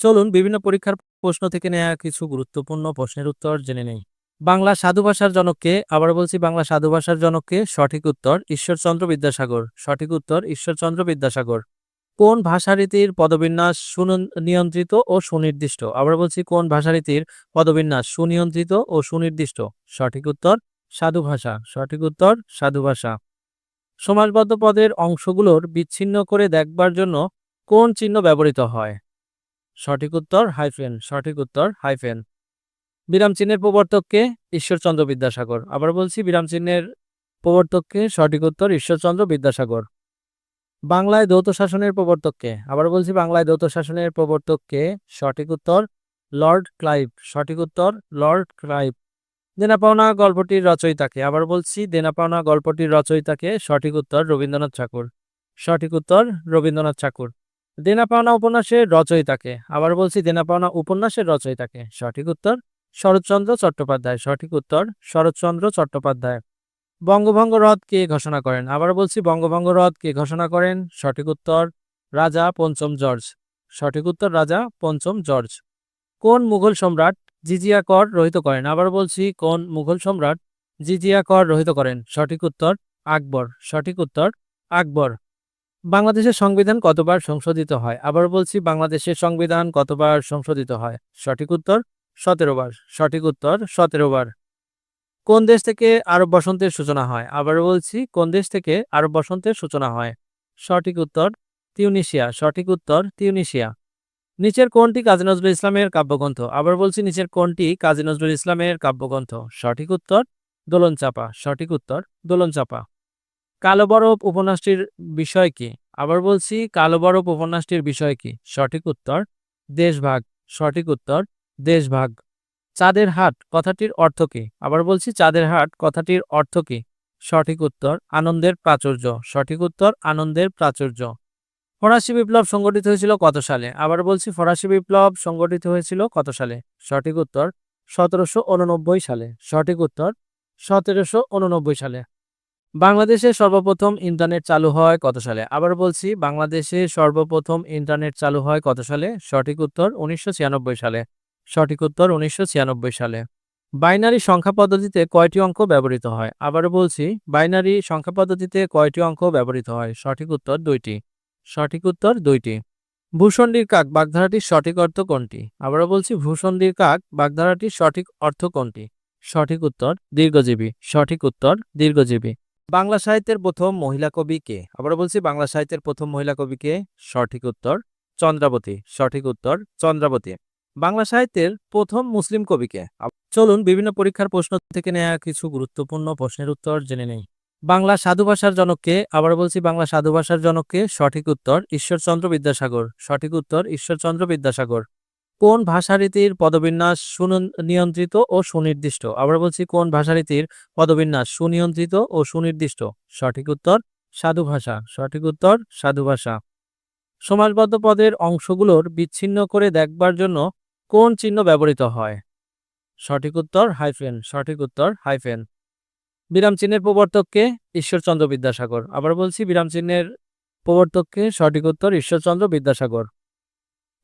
চলুন বিভিন্ন পরীক্ষার প্রশ্ন থেকে নেওয়া কিছু গুরুত্বপূর্ণ প্রশ্নের উত্তর জেনে নেই। বাংলা সাধু ভাষার জনককে, আবার বলছি বাংলা সাধু ভাষার জনককে সঠিক উত্তর ঈশ্বরচন্দ্র বিদ্যাসাগর। সঠিক উত্তর ঈশ্বরচন্দ্র বিদ্যাসাগর। কোন ভাষারীতির পদবিন্যাস সুনিয়ন্ত্রিত ও সুনির্দিষ্ট? আবার বলছি কোন ভাষারীতির পদবিন্যাস সুনিয়ন্ত্রিত ও সুনির্দিষ্ট? সঠিক উত্তর সাধু ভাষা। সঠিক উত্তর সাধু ভাষা। সমাজবদ্ধ পদের অংশগুলোর বিচ্ছিন্ন করে দেখবার জন্য কোন চিহ্ন ব্যবহৃত হয়? সঠিক উত্তর হাইফেন, সঠিক উত্তর হাইফেন। বিরাম চিহ্নের প্রবর্তককে ঈশ্বরচন্দ্র বিদ্যাসাগর। আবার বলছি বিরাম চিহ্নের প্রবর্তককে সঠিক উত্তর ঈশ্বরচন্দ্র বিদ্যাসাগর। বাংলায় দৌত শাসনের প্রবর্তককে, আবার বলছি বাংলায় দৌত শাসনের প্রবর্তককে সঠিক উত্তর লর্ড ক্লাইভ, সঠিক উত্তর লর্ড ক্লাইভ। দেনা পাওনা গল্পটির রচয়িতাকে, আবার বলছি দেনা পাওনা গল্পটির রচয়িতাকে সঠিক উত্তর রবীন্দ্রনাথ ঠাকুর। সঠিক উত্তর রবীন্দ্রনাথ ঠাকুর। দেনা পাওনা উপন্যাসের রচয়িতাকে আবার বলছি দেনা পাওনা উপন্যাসের রচয়িতাকে সঠিক উত্তর, শরৎচন্দ্র চট্টোপাধ্যায়। সঠিক উত্তর, শরৎচন্দ্র চট্টোপাধ্যায়। বঙ্গভঙ্গ রদ কে ঘোষণা করেন? আবার বলছি বঙ্গভঙ্গ রদ কে ঘোষণা করেন? সঠিক উত্তর, রাজা পঞ্চম জর্জ। সঠিক উত্তর, রাজা পঞ্চম জর্জ। কোন মুঘল সম্রাট জিজিয়া কর রহিত করেন? আবার বলছি কোন মুঘল সম্রাট জিজিয়া কর রহিত করেন? সঠিক উত্তর, আকবর। সঠিক উত্তর, আকবর। বাংলাদেশের সংবিধান কতবার সংশোধিত হয়? আবার বলছি, বাংলাদেশের সংবিধান কতবার সংশোধিত হয়? সঠিক উত্তর, সতেরো বার। সঠিক উত্তর, সতেরো বার। কোন দেশ থেকে আরব বসন্তের সূচনা হয়? আবার বলছি, কোন দেশ থেকে আরব বসন্তের সূচনা হয়? সঠিক উত্তর, তিউনিশিয়া। সঠিক উত্তর, তিউনিশিয়া। নিচের কোনটি কাজী নজরুল ইসলামের কাব্যগ্রন্থ? আবার বলছি, নিচের কোনটি কাজী নজরুল ইসলামের কাব্যগ্রন্থ? সঠিক উত্তর দোলন চাপা সঠিক উত্তর দোলন চাপা কালো বরফ উপন্যাসটির বিষয় কি? আবার বলছি, কালো বরফ উপন্যাসটির বিষয় কি? সঠিক উত্তর, দেশভাগ। সঠিক উত্তর, দেশভাগ। চাঁদের হাট, কথাটির অর্থ কি? আবার বলছি, চাঁদের হাট, কথাটির অর্থ কি? সঠিক উত্তর, আনন্দের প্রাচুর্য। সঠিক উত্তর, আনন্দের প্রাচুর্য। ফরাসি বিপ্লব সংগঠিত হয়েছিল কত সালে? আবার বলছি, ফরাসি বিপ্লব সংগঠিত হয়েছিল কত সালে? সঠিক উত্তর, সতেরোশো উননব্বই সালে। সঠিক উত্তর, সতেরোশো উননব্বই সালে। বাংলাদেশে সর্বপ্রথম ইন্টারনেট চালু হয় কত সালে? আবার বলছি, বাংলাদেশে সর্বপ্রথম ইন্টারনেট চালু হয় কত সালে? সঠিক উত্তর উনিশশো ছিয়ানব্বই সালে। সঠিক উত্তর উনিশশো ছিয়ানব্বই সালে। বাইনারি সংখ্যা পদ্ধতিতে কয়টি অঙ্ক ব্যবহৃত হয়? আবার বলছি, বাইনারি সংখ্যা পদ্ধতিতে কয়টি অঙ্ক ব্যবহৃত হয়? সঠিক উত্তর দুইটি। সঠিক উত্তর দুইটি। ভূষণ্ডির কাক বাগধারাটির সঠিক অর্থ কোনটি? আবারও বলছি ভূষণ্ডির কাক বাগধারাটির সঠিক অর্থ কোনটি? সঠিক উত্তর দীর্ঘজীবী। সঠিক উত্তর দীর্ঘজীবী। বাংলা সাহিত্যের প্রথম মহিলা কবি কে? আবার বলছি, বাংলা সাহিত্যের প্রথম মহিলা কবি কে? সঠিক উত্তর চন্দ্রাবতী। সঠিক উত্তর চন্দ্রাবতী। বাংলা সাহিত্যের প্রথম মুসলিম কবিকে চলুন বিভিন্ন পরীক্ষার প্রশ্ন থেকে নেওয়া কিছু গুরুত্বপূর্ণ প্রশ্নের উত্তর জেনে নেই। বাংলা সাধু ভাষার জনককে আবার বলছি, বাংলা সাধু ভাষার জনককে সঠিক উত্তর ঈশ্বরচন্দ্র বিদ্যাসাগর। সঠিক উত্তর ঈশ্বরচন্দ্র বিদ্যাসাগর। কোন ভাষারীতির পদবিন্যাস সুনিয়ন্ত্রিত ও সুনির্দিষ্ট? আবার বলছি, কোন ভাষারীতির পদবিন্যাস সুনিয়ন্ত্রিত ও সুনির্দিষ্ট? সঠিক উত্তর, সাধু ভাষা। সঠিক উত্তর, সাধু ভাষা। সমাজবদ্ধ পদের অংশগুলোর বিচ্ছিন্ন করে দেখবার জন্য কোন চিহ্ন ব্যবহৃত হয়? সঠিক উত্তর, হাইফেন। সঠিক উত্তর, হাইফেন। বিরাম চিহ্নের প্রবর্তককে ঈশ্বরচন্দ্র বিদ্যাসাগর। আবার বলছি, বিরাম চিহ্নের প্রবর্তককে সঠিক উত্তর, ঈশ্বরচন্দ্র বিদ্যাসাগর।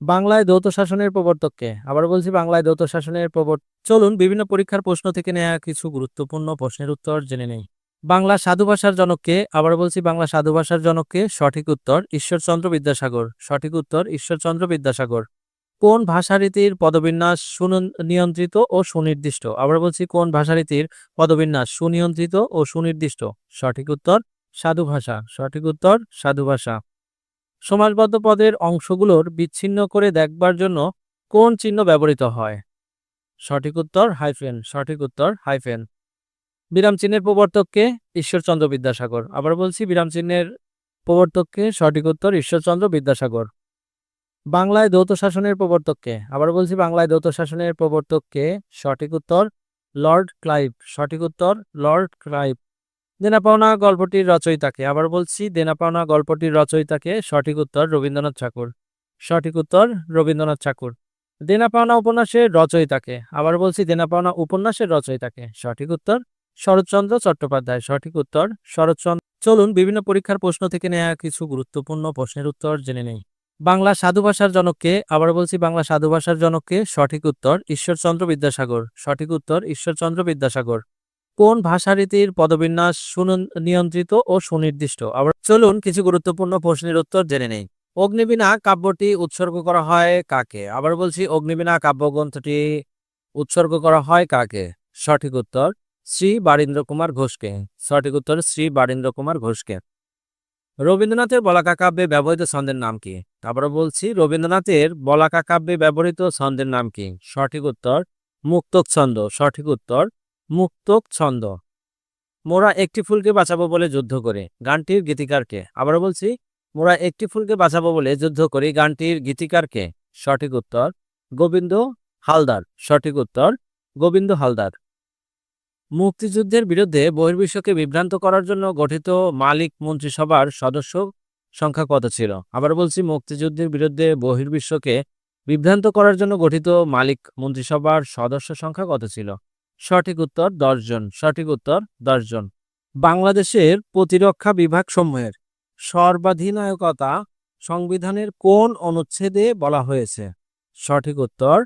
বাংলায় দ্বৈত শাসনের প্রবর্তককে। আবার বলছি বাংলায় দৌত শাসনের প্রবর্ত, চলুন বিভিন্ন পরীক্ষার প্রশ্ন থেকে নেওয়া কিছু গুরুত্বপূর্ণ প্রশ্নের উত্তর জেনে নেই। বাংলা সাধু ভাষার জনককে, আবার বলছি বাংলা সাধু ভাষার জনককে সঠিক উত্তর ঈশ্বরচন্দ্র বিদ্যাসাগর। সঠিক উত্তর ঈশ্বরচন্দ্র বিদ্যাসাগর। কোন ভাষারীতির পদবিন্যাস সুনিয়ন্ত্রিত ও সুনির্দিষ্ট? আবার বলছি কোন ভাষারীতির পদবিন্যাস সুনিয়ন্ত্রিত ও সুনির্দিষ্ট? সঠিক উত্তর সাধু ভাষা। সঠিক উত্তর সাধু ভাষা। সমাজবদ্ধ পদের অংশগুলোর বিচ্ছিন্ন করে দেখবার জন্য কোন চিহ্ন ব্যবহৃত হয়? সঠিক উত্তর হাইফেন, সঠিক উত্তর হাইফেন। বিরাম চিহ্নের প্রবর্তককে ঈশ্বরচন্দ্র বিদ্যাসাগর। আবার বলছি বিরাম চিহ্নের প্রবর্তককে সঠিক উত্তর ঈশ্বরচন্দ্র বিদ্যাসাগর। বাংলায় দ্বৈত শাসনের প্রবর্তককে। আবার বলছি বাংলায় দৌত শাসনের প্রবর্তককে সঠিক উত্তর লর্ড ক্লাইভ। সঠিক উত্তর লর্ড ক্লাইভ। দেনা পাওনা গল্পটির রচয়িতাকে আবার বলছি দেনা পাওনা গল্পটির রচয়িতাকে সঠিক উত্তর রবীন্দ্রনাথ ঠাকুর। সঠিক উত্তর রবীন্দ্রনাথ ঠাকুর। দেনা পাওনা উপন্যাসের রচয়িতাকে আবার বলছি দেনা পাওনা উপন্যাসের রচয়িতাকে সঠিক উত্তর শরৎচন্দ্র চট্টোপাধ্যায়। সঠিক উত্তর শরৎচন্দ্র। চলুন বিভিন্ন পরীক্ষার প্রশ্ন থেকে নেওয়া কিছু গুরুত্বপূর্ণ প্রশ্নের উত্তর জেনে নেই। বাংলা সাধু ভাষার জনককে আবার বলছি, বাংলা সাধু ভাষার জনককে সঠিক উত্তর ঈশ্বরচন্দ্র বিদ্যাসাগর। সঠিক উত্তর ঈশ্বরচন্দ্র বিদ্যাসাগর। কোন ভাষারীতির পদবিন্যাস সুনিয়ন্ত্রিত ও সুনির্দিষ্ট? আবার চলুন কিছু গুরুত্বপূর্ণ প্রশ্নের উত্তর জেনে নেই। অগ্নিবীণা কাব্যটি উৎসর্গ করা হয় কাকে? আবার বলছি, অগ্নিবীণা কাব্যগ্রন্থটি উৎসর্গ করা হয় কাকে? সঠিক উত্তর, শ্রী বারীন্দ্র কুমার ঘোষকে। সঠিক উত্তর, শ্রী বারীন্দ্র কুমার ঘোষকে। রবীন্দ্রনাথের বলাকা কাব্যে ব্যবহৃত ছন্দের নাম কি? আবার বলছি, রবীন্দ্রনাথের বলাকা কাব্যে ব্যবহৃত ছন্দের নাম কি? সঠিক উত্তর, মুক্তক ছন্দ। সঠিক উত্তর মুক্তক ছন্দ। মোরা একটি ফুলকে বাঁচাবো বলে যুদ্ধ করে, গানটির গীতিকারকে। আবার বলছি, মোরা একটি ফুলকে বাঁচাবো বলে যুদ্ধ করি, গানটির গীতিকারকে। সঠিক উত্তর, গোবিন্দ হালদার। সঠিক উত্তর, গোবিন্দ হালদার। মুক্তিযুদ্ধের বিরুদ্ধে বহির্বিশ্বকে বিভ্রান্ত করার জন্য গঠিত মালিক মন্ত্রিসভার সদস্য সংখ্যা কত ছিল? আবার বলছি, মুক্তিযুদ্ধের বিরুদ্ধে বহির্বিশ্বকে বিভ্রান্ত করার জন্য গঠিত মালিক মন্ত্রিসভার সদস্য সংখ্যা কত ছিল? সঠিক উত্তর জন, সঠিক উত্তর জন। বাংলাদেশের প্রতিরক্ষা বিভাগ সমূহের সর্বাধিনায়কতা সংবিধানের কোন অনুচ্ছেদে বলা হয়েছে? সঠিক উত্তর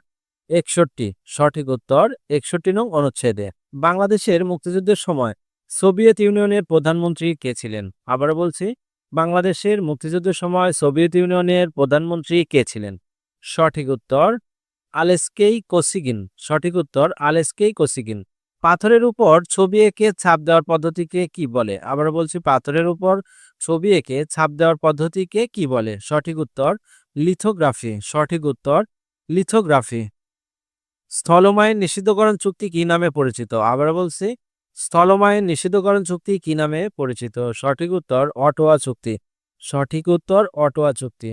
একষট্টি, সঠিক উত্তর একষট্টি নং অনুচ্ছেদে। বাংলাদেশের মুক্তিযুদ্ধের সময় সোভিয়েত ইউনিয়নের প্রধানমন্ত্রী কে ছিলেন? আবার বলছি, বাংলাদেশের মুক্তিযুদ্ধের সময় সোভিয়েত ইউনিয়নের প্রধানমন্ত্রী কে ছিলেন? সঠিক উত্তর আলেস্কেই কোসিগিন। সঠিক উত্তর, আলেস্কেই কোসিগিন। পাথরের উপর ছবি এঁকে ছাপ দেওয়ার পদ্ধতিকে কি বলে? আবার বলছি, পাথরের উপর ছবি এঁকে ছাপ দেওয়ার পদ্ধতিকে কি বলে? সঠিক উত্তর, লিথোগ্রাফি। সঠিক উত্তর, লিথোগ্রাফি। স্থলমায়ের নিষিদ্ধকরণ চুক্তি কি নামে পরিচিত? আবার বলছি, স্থলমায়ের নিষিদ্ধকরণ চুক্তি কি নামে পরিচিত? সঠিক উত্তর, অটোয়া চুক্তি। সঠিক উত্তর, অটোয়া চুক্তি।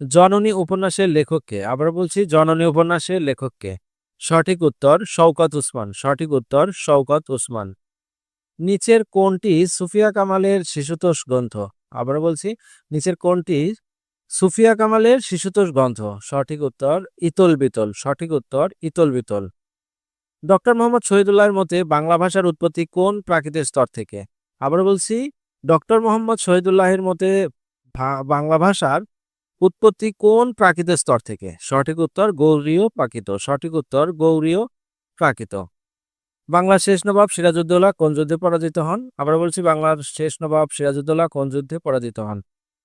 জননী উপন্যাসের লেখককে, আবার বলছি জননী উপন্যাসের লেখককে। সঠিক উত্তর শওকত উসমান, সঠিক উত্তর শওকত উসমান। নিচের কোনটি সুফিয়া কামালের শিশুতোষ গ্রন্থ, আবার বলছি নিচের কোনটি সুফিয়া কামালের শিশুতোষ গ্রন্থ। সঠিক উত্তর ইতল বিতল, সঠিক উত্তর ইতল বিতল। ডক্টর মোহাম্মদ শহীদুল্লাহর মতে বাংলা ভাষার উৎপত্তি কোন প্রাকৃতিক স্তর থেকে? আবার বলছি ডক্টর মোহাম্মদ শহীদুল্লাহের মতে বাংলা ভাষার উৎপত্তি কোন প্রাকৃত স্তর থেকে? সঠিক উত্তর গৌরীয় প্রাকৃত। সঠিক উত্তর গৌরীয় প্রাকৃত। বাংলার শেষ নবাব সিরাজউদ্দৌলা কোন যুদ্ধে পরাজিত হন? আবার বলছি, বাংলার শেষ নবাব সিরাজউদ্দৌলা কোন যুদ্ধে পরাজিত হন?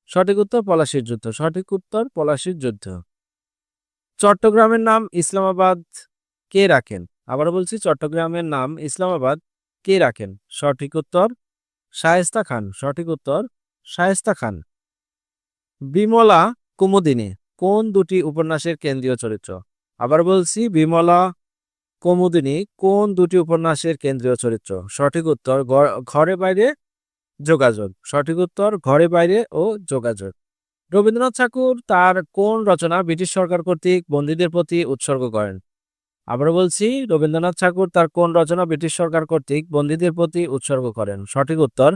সঠিক উত্তর পলাশির যুদ্ধ। সঠিক উত্তর পলাশির যুদ্ধ। চট্টগ্রামের নাম ইসলামাবাদ কে রাখেন? আবার বলছি, চট্টগ্রামের নাম ইসলামাবাদ কে রাখেন? সঠিক উত্তর শায়েস্তা খান। সঠিক উত্তর শায়েস্তা খান। বিমলা কুমুদিনী, কোন দুটি উপন্যাসের কেন্দ্রীয় চরিত্র? আবার বলছি, বিমলা কুমুদিনী, কোন দুটি উপন্যাসের কেন্দ্রীয় চরিত্র? সঠিক উত্তর, ঘরে বাইরে যোগাযোগ। সঠিক উত্তর, ঘরে বাইরে ও যোগাযোগ। রবীন্দ্রনাথ ঠাকুর তার কোন রচনা ব্রিটিশ সরকার কর্তৃক বন্দীদের প্রতি উৎসর্গ করেন? আবার বলছি, রবীন্দ্রনাথ ঠাকুর তার কোন রচনা ব্রিটিশ সরকার কর্তৃক বন্দীদের প্রতি উৎসর্গ করেন? সঠিক উত্তর,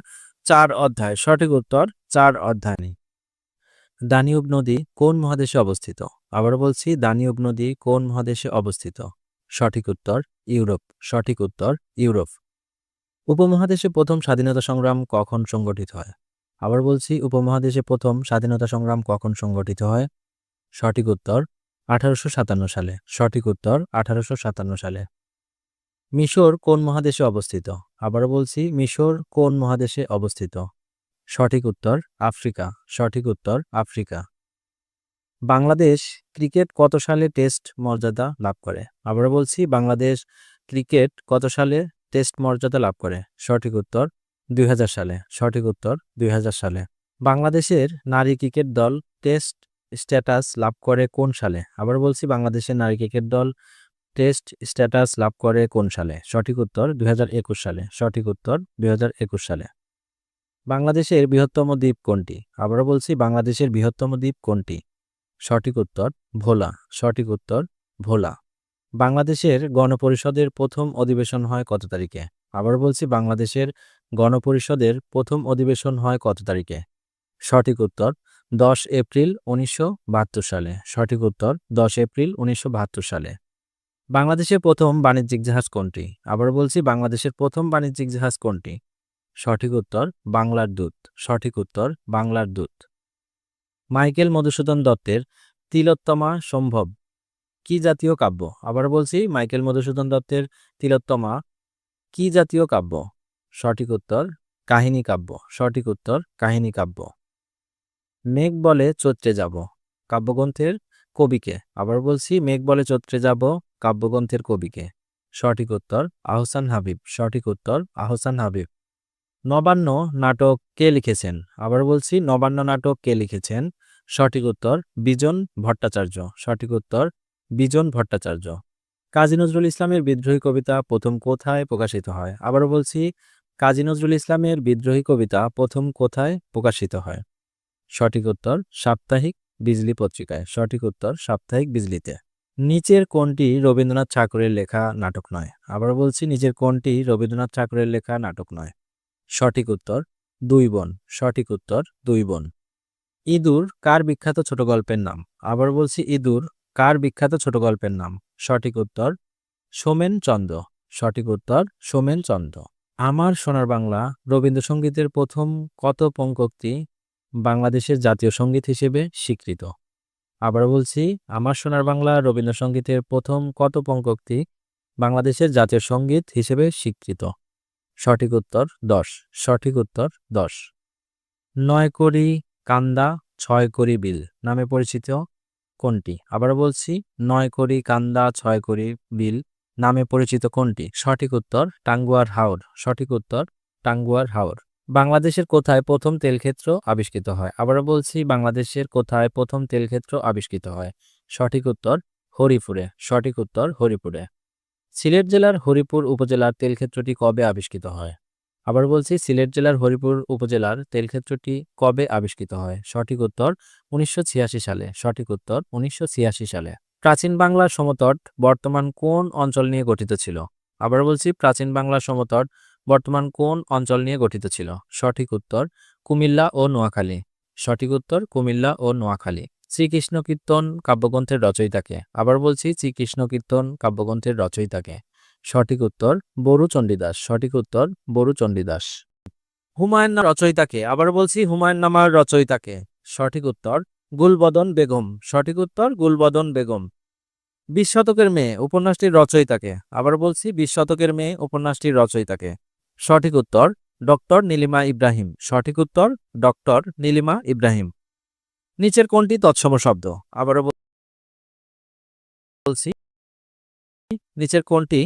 চার অধ্যায়। সঠিক উত্তর, চার অধ্যায়। দানিউব নদী কোন মহাদেশে অবস্থিত? আবার বলছি, দানিউব নদী কোন মহাদেশে অবস্থিত? সঠিক উত্তর, ইউরোপ। সঠিক উত্তর, ইউরোপ। উপমহাদেশে প্রথম স্বাধীনতা সংগ্রাম কখন সংগঠিত হয়? আবার বলছি, উপমহাদেশে প্রথম স্বাধীনতা সংগ্রাম কখন সংগঠিত হয়? সঠিক উত্তর, আঠারোশো সাতান্ন সালে। সঠিক উত্তর, আঠারোশো সাতান্ন সালে। মিশর কোন মহাদেশে অবস্থিত? আবার বলছি, মিশর কোন মহাদেশে অবস্থিত? সঠিক উত্তর আফ্রিকা, সঠিক উত্তর আফ্রিকা। বাংলাদেশ ক্রিকেট কত সালে টেস্ট মর্যাদা লাভ করে? আবার বলছি, বাংলাদেশ ক্রিকেট কত সালে টেস্ট মর্যাদা লাভ করে? সঠিক উত্তর দুই হাজার সালে, সঠিক উত্তর দুই হাজার সালে। বাংলাদেশের নারী ক্রিকেট দল টেস্ট স্ট্যাটাস লাভ করে কোন সালে? আবার বলছি, বাংলাদেশের নারী ক্রিকেট দল টেস্ট স্ট্যাটাস লাভ করে কোন সালে? সঠিক উত্তর দুই হাজার একুশ সালে, সঠিক উত্তর দুই হাজার একুশ সালে। বাংলাদেশের বৃহত্তম দ্বীপ কোনটি? আবারও বলছি, বাংলাদেশের বৃহত্তম দ্বীপ কোনটি? সঠিক উত্তর, ভোলা। সঠিক উত্তর, ভোলা। বাংলাদেশের গণপরিষদের প্রথম অধিবেশন হয় কত তারিখে? আবার বলছি, বাংলাদেশের গণপরিষদের প্রথম অধিবেশন হয় কত তারিখে? সঠিক উত্তর, দশ এপ্রিল উনিশশো বাহাত্তর সালে। সঠিক উত্তর, দশ এপ্রিল উনিশশো বাহাত্তর সালে। বাংলাদেশের প্রথম বাণিজ্যিক জাহাজ কোনটি? আবার বলছি, বাংলাদেশের প্রথম বাণিজ্যিক জাহাজ কোনটি? সঠিক উত্তর বাংলার দূত। সঠিক উত্তর বাংলার দূত। মাইকেল মধুসূদন দত্তের তিলোত্তমা সম্ভব। কি জাতীয় কাব্য? আবার বলছি, মাইকেল মধুসূদন দত্তের তিলোত্তমা কি জাতীয় কাব্য? সঠিক উত্তর কাহিনী কাব্য। সঠিক উত্তর কাহিনী কাব্য। মেঘ বলে চৈত্রে যাব, কাব্যগ্রন্থের কবিকে। আবার বলছি, মেঘ বলে চৈত্রে যাব, কাব্যগ্রন্থের কবিকে। সঠিক উত্তর আহসান হাবিব। সঠিক উত্তর আহসান হাবিব। নবান্ন নাটক কে লিখেছেন? আবার বলছি, নবান্ন নাটক কে লিখেছেন? সঠিক উত্তর, বিজন ভট্টাচার্য। সঠিক উত্তর, বিজন ভট্টাচার্য। কাজী নজরুল ইসলামের বিদ্রোহী কবিতা প্রথম কোথায় প্রকাশিত হয়? আবারও বলছি, কাজী নজরুল ইসলামের বিদ্রোহী কবিতা প্রথম কোথায় প্রকাশিত হয়? সঠিক উত্তর, সাপ্তাহিক বিজলি পত্রিকায়। সঠিক উত্তর, সাপ্তাহিক বিজলিতে। নিচের কোনটি রবীন্দ্রনাথ ঠাকুরের লেখা নাটক নয়। আবার বলছি, নিচের কোনটি রবীন্দ্রনাথ ঠাকুরের লেখা নাটক নয়। সঠিক উত্তর, দুই বোন। সঠিক উত্তর, দুই বোন। ইঁদুর কার বিখ্যাত ছোট গল্পের নাম? আবার বলছি ইঁদুর কার বিখ্যাত ছোট গল্পের নাম? সঠিক উত্তর, সোমেন চন্দ্র সঠিক উত্তর, সোমেন চন্দ্র আমার সোনার বাংলা রবীন্দ্রসঙ্গীতের প্রথম কত পঙ্কক্তি বাংলাদেশের জাতীয় সংগীত হিসেবে স্বীকৃত। আবার বলছি, আমার সোনার বাংলা রবীন্দ্রসঙ্গীতের প্রথম কত পঙ্কক্তি বাংলাদেশের জাতীয় সংগীত হিসেবে স্বীকৃত। সঠিক উত্তর দশ। সঠিক উত্তর দশ। নয় করি কান্দা, ছয় করি বিল নামে পরিচিত কোনটি? আবার বলছি, নয় করি কান্দা, ছয় করি বিল নামে পরিচিত কোনটি? সঠিক উত্তর টাঙ্গুয়ার হাওর। সঠিক উত্তর টাঙ্গুয়ার হাওর। বাংলাদেশের কোথায় প্রথম তেলক্ষেত্র আবিষ্কৃত হয়? আবার বলছি, বাংলাদেশের কোথায় প্রথম তেলক্ষেত্র আবিষ্কৃত হয়? সঠিক উত্তর হরিপুরে। সঠিক উত্তর হরিপুরে। সিলেট জেলার হরিপুর উপজেলার তেলক্ষেত্রটি কবে আবিষ্কৃত হয়? আবার বলছি, সিলেট জেলার হরিপুর উপজেলার তেলক্ষেত্রটি কবে আবিষ্কৃত হয়? সঠিক উত্তর, উনিশশো ছিয়াশি সালে। সঠিক উত্তর, উনিশশো ছিয়াশি সালে। প্রাচীন বাংলার সমতট বর্তমান কোন অঞ্চল নিয়ে গঠিত ছিল? আবার বলছি, প্রাচীন বাংলার সমতট বর্তমান কোন অঞ্চল নিয়ে গঠিত ছিল? সঠিক উত্তর, কুমিল্লা ও নোয়াখালী। সঠিক উত্তর, কুমিল্লা ও নোয়াখালী। শ্রীকৃষ্ণ কীর্তন কাব্যগ্রন্থের রচয়িতাকে আবার বলছি, শ্রীকৃষ্ণ কীর্তন কাব্যগ্রন্থের রচয়িতাকে সঠিক উত্তর, বরু চণ্ডীদাস। সঠিক উত্তর, বরু চণ্ডীদাস। হুমায়ুন রচয়িতাকে আবার বলছি, হুমায়ুন নামার রচয়িতাকে সঠিক উত্তর, গুলবদন বেগম। সঠিক উত্তর, গুলবদন বেগম। বিশ শতকের মেয়ে, উপন্যাসটির রচয়িতাকে আবার বলছি, বিশ শতকের মেয়ে, উপন্যাসটির রচয়িতাকে সঠিক উত্তর, ডক্টর নীলিমা ইব্রাহিম। সঠিক উত্তর, ডক্টর নীলিমা ইব্রাহিম। নিচের কোনটি তৎসম শব্দ। আবারও বলছি, নিচের কোনটি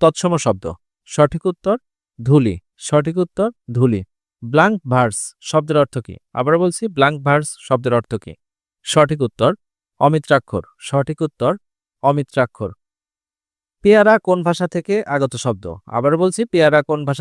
তৎসম শব্দ। সঠিক উত্তর, ধুলি। সঠিক উত্তর, ধুলি। ব্ল্যাঙ্ক ভার্স শব্দের অর্থ কি? আবার বলছি ব্ল্যাঙ্ক ভার্স শব্দের অর্থ কি? সঠিক উত্তর অমিত্রাক্ষর সঠিক উত্তর অমিত্রাক্ষর পেয়ারা কোন ভাষা থেকে আগত শব্দ? আবার বলছি, পেয়ারা কোন ভাষা